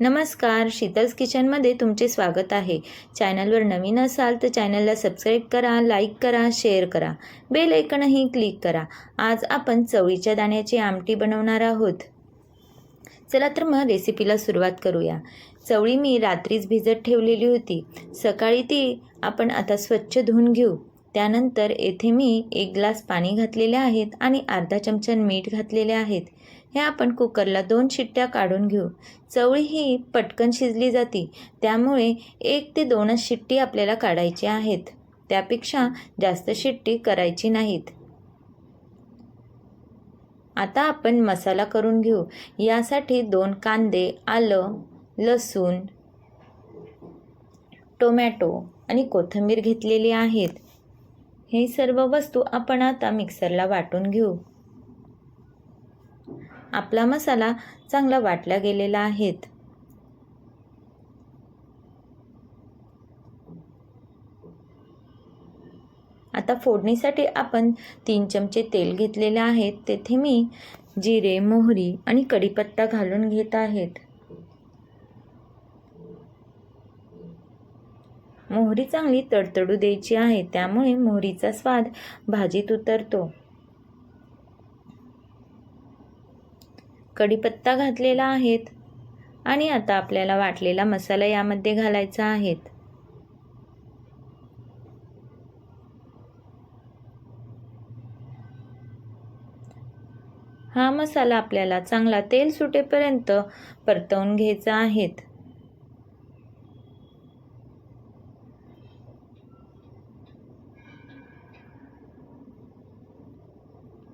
नमस्कार शीतल्स किचनमध्ये तुमचे स्वागत आहे. चॅनलवर नवीन असाल तर चॅनलला सबस्क्राईब करा लाईक करा शेअर करा बेल ऐकणही क्लिक करा. आज आपण चवळीच्या दाण्याची आमटी बनवणार आहोत. चला तर मग रेसिपीला सुरुवात करूया. चवळी मी रात्रीच भिजत ठेवलेली होती. सकाळी ती आपण आता स्वच्छ धुवून घेऊ. त्यानंतर येथे मी एक ग्लास पाणी घातलेले आहेत आणि अर्धा चमचा मीठ घातलेले आहेत. हे आपण कुकरला दोन शिट्ट्या काढून घेऊ. चवळी ही पटकन शिजली जाते. त्यामुळे एक ते दोनच शिट्टी आपल्याला काढायची आहेत. त्यापेक्षा जास्त शिट्टी करायची नाहीत. आता आपण मसाला करून घेऊ. यासाठी दोन कांदे आलं लसूण टोमॅटो आणि कोथिंबीर घेतलेली आहेत. हे सर्व वस्तू आपण आता मिक्सरला वाटून घेऊ. आपला मसाला चांगला वाटला गेलेला आहेत. आता फोडणीसाठी आपण तीन चमचे तेल घेतलेले आहेत. तेथे मी जिरे मोहरी आणि कढीपत्ता घालून घेत आहेत. मोहरी चांगली तडतडू द्यायची आहे त्यामुळे मोहरीचा स्वाद भाजीत उतरतो. कढीपत्ता घातलेला आहेत आणि आता आपल्याला वाटलेला मसाला यामध्ये घालायचा आहेत. हा मसाला आपल्याला चांगला तेल सुटेपर्यंत परतवून घ्यायचा आहेत.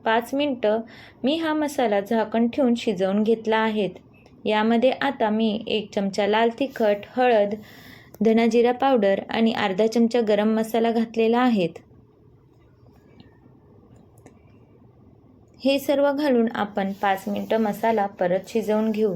पाच मिनटं मी हा मसाला झाकण ठेवून शिजवून घेतला आहेत. यामध्ये आता मी एक चमचा लाल तिखट हळद धनाजिरा पावडर आणि अर्धा चमचा गरम मसाला घातलेला आहेत. हे सर्व घालून आपण पाच मिनटं मसाला परत शिजवून घेऊ.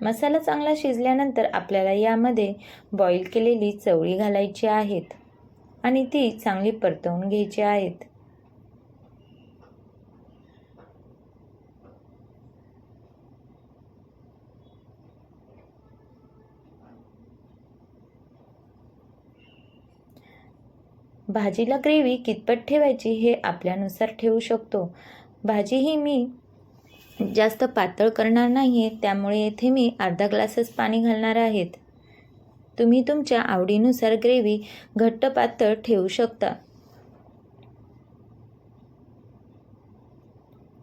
मसाला चांगला शिजल्यानंतर आपल्याला यामध्ये बॉईल केलेली चवळी घालायची आहेत आणि ती चांगली परतवून घ्यायची आहेत. भाजीला ग्रेव्ही कितपत ठेवायची हे आपल्यानुसार ठेवू शकतो. भाजी ही मी जास्त पातळ करणार नाही आहे त्यामुळे येथे मी अर्धा ग्लासच पाणी घालणार आहेत. तुम्ही तुमच्या आवडीनुसार ग्रेव्ही घट्ट पातळ ठेवू शकता.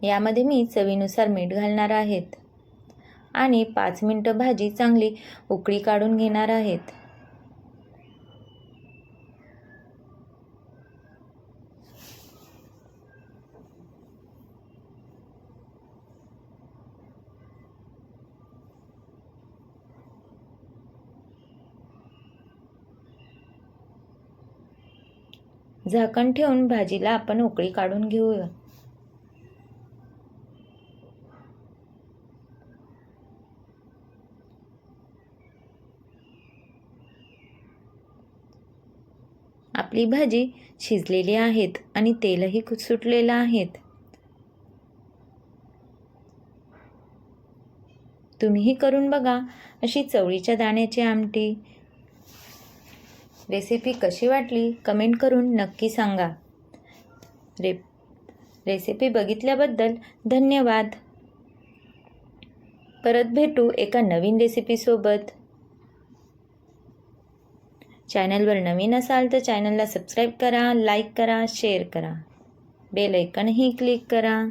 यामध्ये मी चवीनुसार मीठ घालणार आहेत. आणि पाच मिनटं भाजी चांगली उकळी काढून घेणार आहेत. झाकण ठेवून भाजीला आपण उकळी काढून घेऊया. आपली भाजी शिजलेली आहेत आणि तेलही सुटलेलं आहेत. तुम्हीही करून बघा अशी चवळीच्या दाण्याची आमटी रेसिपी कशी वाटली कमेंट करून नक्की सांगा. रे रेसिपी बघितल्याबद्दल धन्यवाद. परत भेटू एका नवीन रेसिपीसोबत चॅनलवर नवीन असाल तर चॅनलला सबस्क्राईब करा लाईक करा शेअर करा. बेल ऐकनही क्लिक करा.